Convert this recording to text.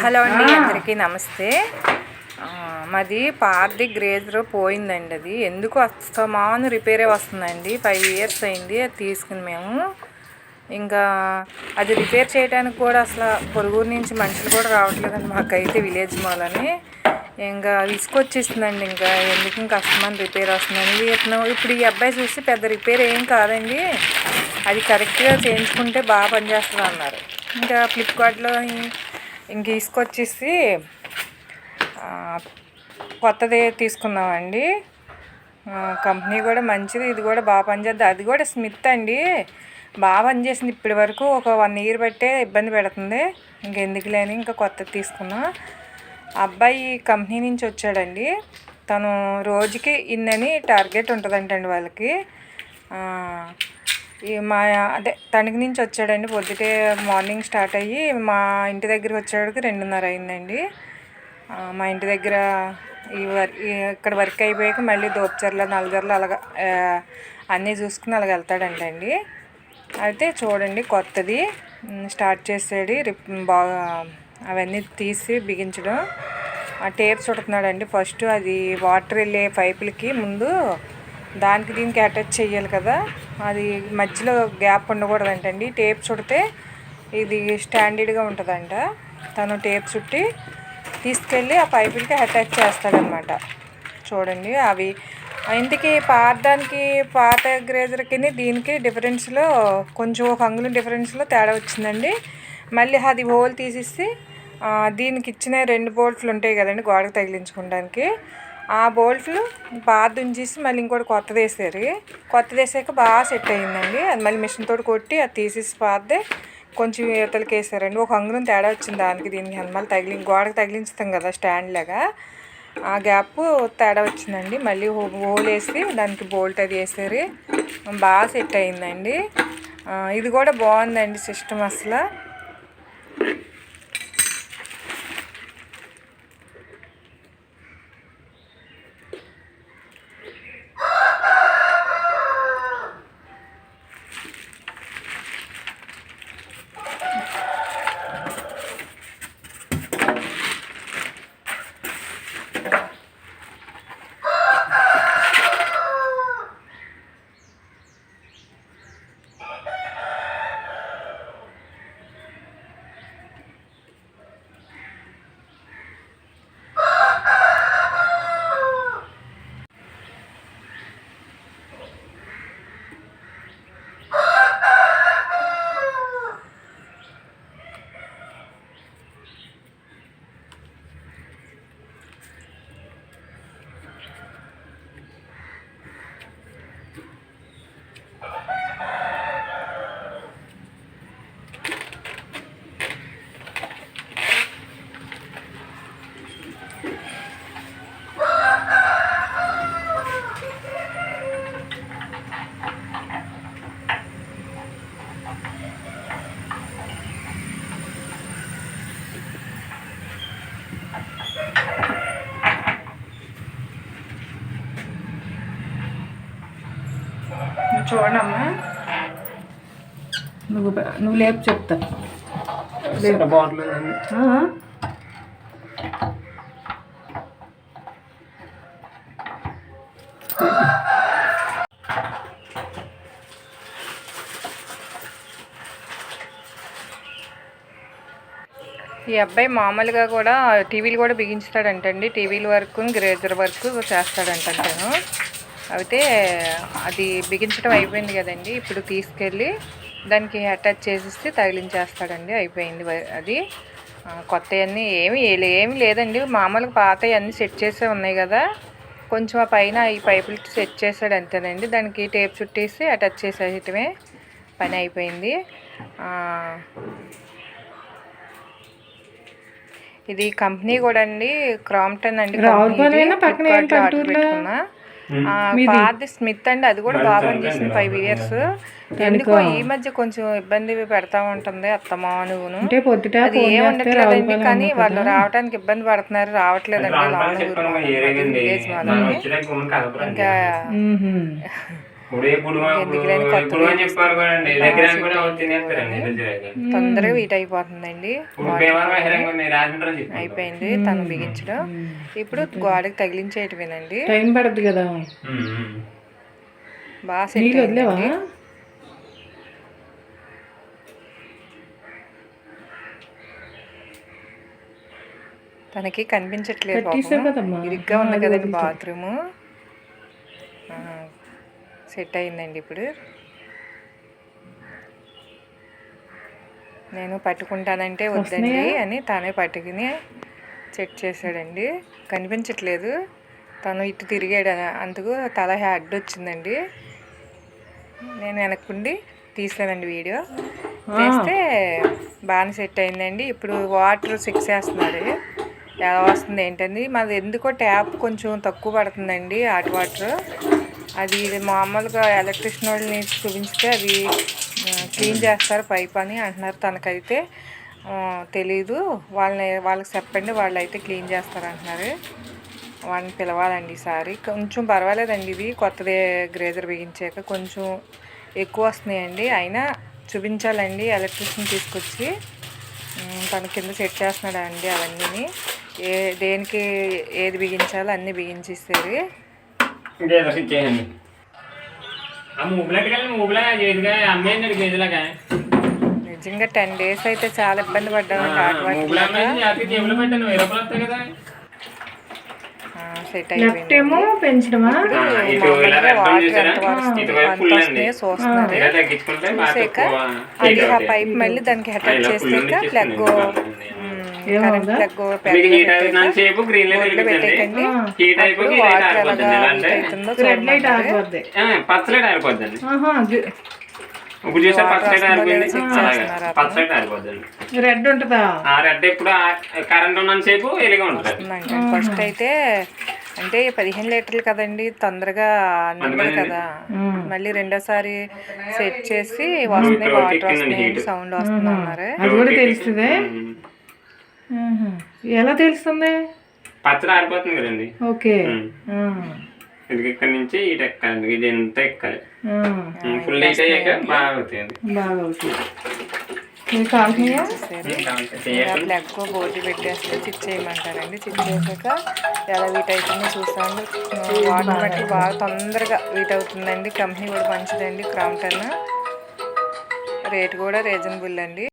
Hello అండి అందరికీ నమస్తే. ఆ, మాది పార్ది గ్రేజర్ పోయిందండి అది. ఎందుకు వస్తామాను రిపేరే వస్తుందండి. ఫైవ్ ఇయర్స్ అయింది అది తీసుకుని మేము. ఇంకా అది రిపేర్ చేయడానికి కూడా అసలు పొరుగురు నుంచి మనుషులు కూడా రావట్లేదండి మాకైతే విలేజ్ మూలని. ఇంకా విసుకొచ్చేస్తుందండి ఇంకా. ఎందుకు ఇంకా కష్టమని రిపేర్ వస్తుందండి ఇతను ఇప్పుడు ఈ అబ్బాయి చూసి పెద్ద రిపేర్ ఏం కాదండి. అది కరెక్ట్గా చేయించుకుంటే బాగా పనిచేస్తుంది అన్నారు ఇంకా ఫ్లిప్కార్ట్లో ఇంక తీసుకొచ్చేసి కొత్తది తీసుకున్నామండి. కంపెనీ కూడా మంచిది ఇది కూడా బాగా పనిచేద్ది. అది కూడా స్మిత్ అండి. బాగా పనిచేసింది ఇప్పటి వరకు ఒక వన్ ఇయర్ బట్టే ఇబ్బంది పెడుతుంది. ఇంకెందుకు లేని ఇంకా కొత్తది తీసుకున్నా. అబ్బాయి కంపెనీ నుంచి వచ్చాడండి. తను రోజుకి ఇన్నని టార్గెట్ ఉంటుందంటండి వాళ్ళకి. మా అదే తణుకు నుంచి వచ్చాడండి. పొద్దుటే మార్నింగ్ స్టార్ట్ అయ్యి మా ఇంటి దగ్గరికి వచ్చేటికి రెండున్నర అయిందండి. మా ఇంటి దగ్గర ఈ వర్ ఇక్కడ వర్క్ అయిపోయాక మళ్ళీ దోపచర్ల నలజర్ల అలాగా అన్నీ చూసుకుని అలాగ వెళ్తాడంటండి. అయితే చూడండి కొత్తది. స్టార్ట్ చేసాడు రిప్ బాగా అవన్నీ తీసి బిగించడం. ఆ టేప్ చుడుతున్నాడండి. ఫస్ట్ అది వాటర్ వెళ్ళే పైపులకి ముందు దానికి దీనికి అటాచ్ చేయాలి కదా. అది మధ్యలో గ్యాప్ ఉండకూడదంటండి. టేప్ చుడితే ఇది స్టాండర్డ్గా ఉంటుందంట. తను టేప్ చుట్టి తీసుకెళ్ళి ఆ పైపులకి అటాచ్ చేస్తాడనమాట చూడండి అవి. ఇంటికి పాడడానికి పాత గ్రేజర్కి దీనికి డిఫరెన్స్లో కొంచెం ఒక అంగుళం డిఫరెన్స్లో తేడా వచ్చిందండి. మళ్ళీ అది హోల్ తీసేసి దీనికి ఇచ్చిన రెండు బోల్ట్లు ఉంటాయి కదండి గోడకు తగిలించుకోవడానికి. ఆ బోల్ట్లు బాగా ఉంచేసి మళ్ళీ ఇంకోటి కొత్తది వేసారు. కొత్తది వేసాక బాగా సెట్ అయ్యిందండి అది మళ్ళీ మిషన్ తోటి కొట్టి అది తీసేసి పాతదే కొంచెం యువతలకి వేసారండి. ఒక అంగుళం తేడా వచ్చింది దానికి. దీనికి మళ్ళీ తగిలి గోడకు తగిలించుతాం కదా స్టాండ్ లాగా. ఆ గ్యాప్ తేడా వచ్చిందండి. మళ్ళీ హో- హోల్ వేసి దానికి బోల్ట్ అది వేసారు. బాగా సెట్ అయిందండి. ఇది కూడా బాగుందండి సిస్టమ్ అసలు. చూడమ్మా. నువ్వు నువ్వు లేపు చెప్తా? ఈ అబ్బాయి మామూలుగా కూడా టీవీలు కూడా బిగించుతాడంటండి. టీవీల వరకు గ్రేజర్ వరకు చేస్తాడంటాను అయితే అది బిగించడం అయిపోయింది కదండి. ఇప్పుడు తీసుకెళ్ళి దానికి అటాచ్ చేసేసి తగిలించేస్తాడండి. అయిపోయింది అది. ఆ, కొత్తవన్నీ ఏమి ఏమి లేదండి. మామూలుగా పాతవి అన్నీ సెట్ చేసే ఉన్నాయి కదా. కొంచెం ఆ పైన ఈ పైపులకి సెట్ చేసాడు అంతేనండి. దానికి టేప్ చుట్టేసి అటాచ్ చేసేయటమే పని అయిపోయింది. ఇది కంపెనీ కూడా అండి. క్రాంప్టన్ అండి పెట్టుకున్నా. ఆ, పాతది స్మిత్ అండి. అది కూడా బాగా పనిచేసింది ఫైవ్ ఇయర్స్ ఎందుకో? ఈ మధ్య కొంచెం ఇబ్బంది పెడతా ఉంటుంది అత్తమా నువ్వును. అంటే పొద్దుట అది ఏం ఉండట్లేదండి కానీ వాళ్ళు రావడానికి ఇబ్బంది పడుతున్నారు. రావట్లేదండి. లాంగ్ ఇంకా తొందరగా వీట్ అయిపోతుందండి. అయిపోయింది తను బిగించడం. ఇప్పుడు గోడకి తగిలించేయటమేనండి టైం పడుతుంది కదా. బాగా సెట్ అయిందండి. తనకి కనిపించట్లేదు. ఇరుగ్గా ఉంది కదండి బాత్రూము. సెట్ అయిందండి ఇప్పుడు. నేను పట్టుకుంటానంటే వద్దండి అని తానే పట్టుకుని సెట్ చేశాడండి. కనిపించట్లేదు. తను ఇటు తిరిగాడు అందుకు తల అడ్డు వచ్చిందండి. నేను వెనక్కుండి తీసానండి వీడియో. తీస్తే బాగానే సెట్ అయిందండి. ఇప్పుడు వాటర్ సిక్స్ వేస్తున్నాడు ఎలా వస్తుంది ఏంటండి? మాది ఎందుకో ట్యాప్ కొంచెం తక్కువ పడుతుందండి హాట్ వాటర్. అది ఇది మామూలుగా ఎలక్ట్రిషియన్ వాళ్ళని చూపించితే అది క్లీన్ చేస్తారు పైప్ అని అంటున్నారు తనకైతే. తెలీదు. వాళ్ళని వాళ్ళకి చెప్పండి వాళ్ళు అయితే క్లీన్ చేస్తారు అంటున్నారు. వాళ్ళని పిలవాలండి ఈసారి. కొంచెం పర్వాలేదండి ఇది. కొత్తది గ్రేజర్ బిగించాక కొంచెం ఎక్కువ వస్తున్నాయండి. అయినా చూపించాలండి ఎలక్ట్రిషియన్ తీసుకొచ్చి. తన కింద సెట్ చేస్తున్నాడు అండి అవన్నీ ఏ దేనికి ఏది బిగించాలో అన్నీ బిగించేస్తారు ఆ మూపులా చేతిగా అమ్మేయండి గేదెలాగా నిజంగా టెన్ డేస్ అయితే చాలా ఇబ్బంది పడ్డామండి సెట్ అయిపోయింది. పెంచడమా? ఆ, చూసాక అది. పైప్ మళ్ళీ దానికి అటాచ్ చేసాక ఉంది ప్లగ్ రెడ్ ఆరిపోద్దండి. ఇప్పుడు వస్తుందో ఆరిపోయింది ఆరిపోద్దండి. ఉంటుందా? ఆ రెడ్ ఇప్పుడు కరెంట్ ఉన్నంత సేపు వెలిగా ఉంటుంది. ఉందండి ఫస్ట్ అయితే అంటే పదిహేను లీటర్లు కదండి తొందరగా నిండదు కదా. మళ్ళీ రెండోసారి సెట్ చేసి వస్తున్నాయి వాటర్ వస్తున్నాయి సౌండ్ వస్తుంది అన్నారు అది కూడా తెలుస్తుంది ఉమ్. ఆహా. ఎలా తెలుస్తుంది? పచ్చడి ఆరిపోతుంది కదండి. ఓకే. ఇది ఇక్కడ నుంచి ఇటు ఎక్కాలి? ఇది ఎంత ఎక్కాలి. ఫుల్ హీట్ అయ్యాక బాగా అవుతుంది బాగా అవుతుంది ప్లగ్ బోర్డు పెట్టేస్తే చిచ్ చేయమంటారండి. చిచ్ చేసాక ఎలా వీట్ అవుతుందో చూసాను వాటర్ బట్టి బాగా తొందరగా వీట్ అవుతుందండి. కంపెనీ కూడా మంచిదండి. క్రాంప్టన్ రేట్ కూడా రీజనబుల్ అండి.